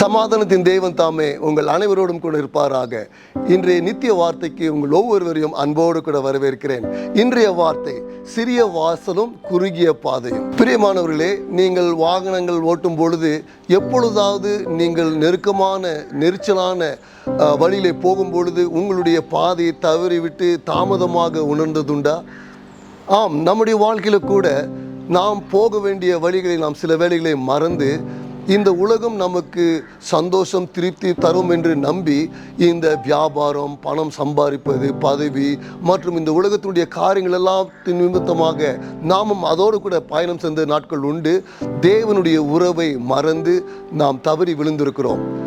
சமாதானத்தின் தேவன் தாமே உங்கள் அனைவரோடும் கூட இருப்பாராக. இன்றைய நித்திய வார்த்தைக்கு உங்கள் ஒவ்வொருவரையும் அன்போடு கூட வரவேற்கிறேன். இன்றைய வார்த்தை சிறிய வாசலும் குறுகிய பாதையும். பிரியமானவர்களே நீங்கள் வாகனங்கள் ஓட்டும் பொழுது எப்பொழுதாவது நீங்கள் நெருக்கமான நெரிச்சலான வழியிலே போகும் பொழுது உங்களுடைய பாதையை தவறிவிட்டு தாமதமாக உணர்ந்ததுண்டா? ஆம் நம்முடைய வாழ்க்கையில் கூட நாம் போக வேண்டிய வழிகளை நாம் சில வேளைகளை மறந்து இந்த உலகம் நமக்கு சந்தோஷம் திருப்தி தரும் என்று நம்பி இந்த வியாபாரம் பணம் சம்பாதிப்பது பதவி மற்றும் இந்த உலகத்தினுடைய காரியங்கள் எல்லாம் நிமித்தமாக நாமும் அதோடு கூட பயணம் சென்ற நாட்கள் உண்டு. தேவனுடைய உறவை மறந்து நாம் தவறி விழுந்திருக்கிறோம்.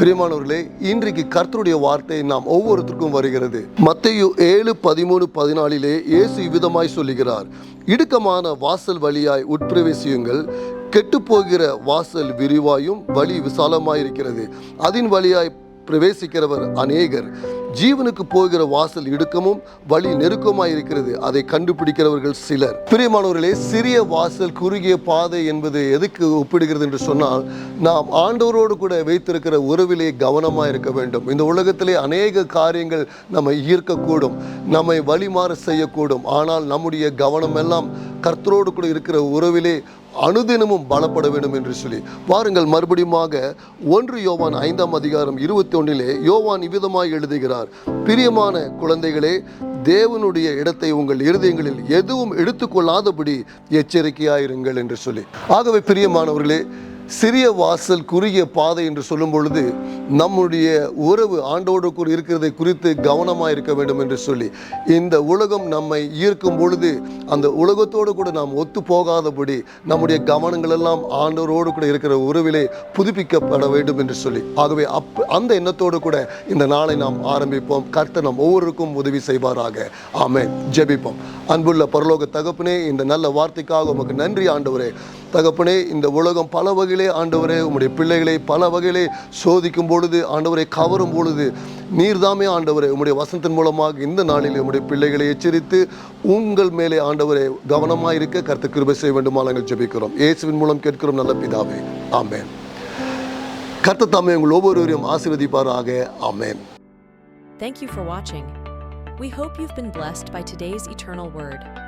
பிரியமானவர்களே இன்றைக்கு கர்த்தருடைய வார்த்தை நாம் ஒவ்வொருத்தருக்கும் வருகிறது. மத்தையு ஏழு பதிமூணு பதினாலிலே இயேசு இவ்விதமாய் சொல்லுகிறார் இடுக்கமான வாசல் வழியாய் உட்பிரவேசியுங்கள் கெட்டுப்போகிற வாசல் விரிவாயும் வழி விசாலமாயிருக்கிறது. அதன் வழியாய் பிரவேசிக்கிறவர் அநேகர். ஜீவனுக்கு போகிற வாசல் இடுக்கமும் வழி நெருக்கமாக இருக்கிறது. அதை கண்டுபிடிக்கிறவர்கள் சிலர். பிரியமானவர்களே சிறிய வாசல் குறுகிய பாதை என்பது எதுக்கு ஒப்பிடுகிறது என்று சொன்னால் நாம் ஆண்டவரோடு கூட வைத்திருக்கிற உறவிலே கவனமாக இருக்க வேண்டும். இந்த உலகத்திலே அநேக காரியங்கள் நம்மை ஈர்க்கக்கூடும் நம்மை வழிமாற செய்யக்கூடும். ஆனால் நம்முடைய கவனம் எல்லாம் கர்த்தரோடு கூட இருக்கிற உறவிலே அனுதினமும் பலப்பட வேண்டும் என்று சொல்லி. பாருங்கள் மறுபடியுமாக ஒன்று யோவான் ஐந்தாம் அதிகாரம் இருபத்தி ஒன்றிலே யோவான் இவ்விதமாய் எழுதுகிறார். பிரியமான குழந்தைகளே தேவனுடைய இடத்தை உங்கள் இருதயங்களில் எதுவும் எடுத்துக்கொள்ளாதபடி எச்சரிக்கையாயிருங்கள் என்று சொல்லி. ஆகவே பிரியமானவர்களே சிறிய வாசல் குறுகிய பாதை என்று சொல்லும் பொழுது நம்முடைய உறவு ஆண்டோடு கூட இருக்கிறதை குறித்து கவனமாக இருக்க வேண்டும் என்று சொல்லி இந்த உலகம் நம்மை ஈர்க்கும் பொழுது அந்த உலகத்தோடு கூட நாம் ஒத்து போகாதபடி நம்முடைய கவனங்கள் எல்லாம் ஆண்டோரோடு கூட இருக்கிற உறவிலே புதுப்பிக்கப்பட வேண்டும் என்று சொல்லி. ஆகவே அப் அந்த எண்ணத்தோடு கூட இந்த நாளை நாம் ஆரம்பிப்போம். கர்த்தர் நம் ஒவ்வொருக்கும் உதவி செய்வாராக. ஆமே ஜெபிப்போம். அன்புள்ள பரலோக தகப்பனே இந்த நல்ல வார்த்தைக்காக உமக்கு நன்றி ஆண்டவரே. தகப்பனே இந்த உலகம் பல வகையில் ஆண்டவரே உம்முடைய பிள்ளைகளை பல வகையிலே சோதிக்கும் பொழுது ஆண்டவரை கவரும் பொழுது நீர்தாமே ஆண்டவரே உம்முடைய வசனத்தின் மூலமாக இந்த நாளில் உம்முடைய பிள்ளைகளை எச்சரித்து உங்கள் மேலே ஆண்டவரே கவனமாக இருக்க கருத்து கிருபை செய்ய வேண்டுமா நாங்கள் ஜெபிக்கிறோம். இயேசுவின் மூலம் கேட்கிறோம் நல்ல பிதாவே. ஆமேன். கர்த்த தாமே உங்கள் ஒவ்வொருவரையும் ஆசீர்வதிப்பாராக. ஆமேன். Thank you for watching. We hope you've been blessed by today's eternal word.